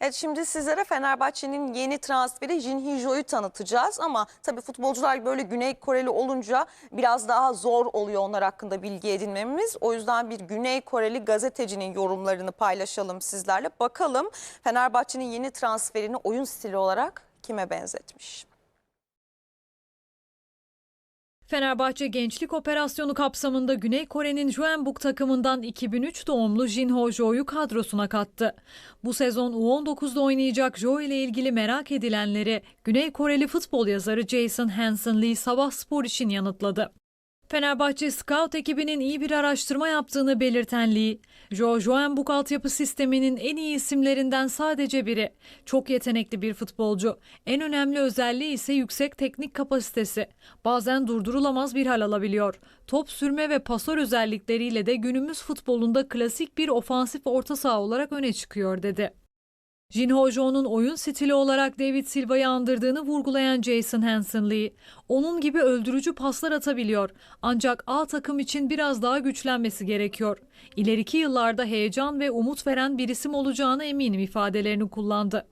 Evet şimdi sizlere Fenerbahçe'nin yeni transferi Jin Hee-jo'yu tanıtacağız ama tabii futbolcular böyle Güney Koreli olunca biraz daha zor oluyor onlar hakkında bilgi edinmemiz. O yüzden bir Güney Koreli gazetecinin yorumlarını paylaşalım sizlerle. Bakalım Fenerbahçe'nin yeni transferini oyun stili olarak kime benzetmiş? Fenerbahçe Gençlik Operasyonu kapsamında Güney Kore'nin Jeonbuk takımından 2003 doğumlu Jin Ho-jo'yu kadrosuna kattı. Bu sezon U19'da oynayacak Jo ile ilgili merak edilenleri Güney Koreli futbol yazarı Jason Hansen Lee Sabah Spor için yanıtladı. Fenerbahçe Scout ekibinin iyi bir araştırma yaptığını belirten Lee, Jo Joenbuk altyapı sisteminin en iyi isimlerinden sadece biri. Çok yetenekli bir futbolcu. En önemli özelliği ise yüksek teknik kapasitesi. Bazen durdurulamaz bir hal alabiliyor. Top sürme ve pasör özellikleriyle de günümüz futbolunda klasik bir ofansif orta saha olarak öne çıkıyor dedi. Jin Ho-jo'nun oyun stili olarak David Silva'yı andırdığını vurgulayan Jason Hansen Lee, onun gibi öldürücü paslar atabiliyor ancak A takım için biraz daha güçlenmesi gerekiyor. İleriki yıllarda heyecan ve umut veren bir isim olacağına eminim ifadelerini kullandı.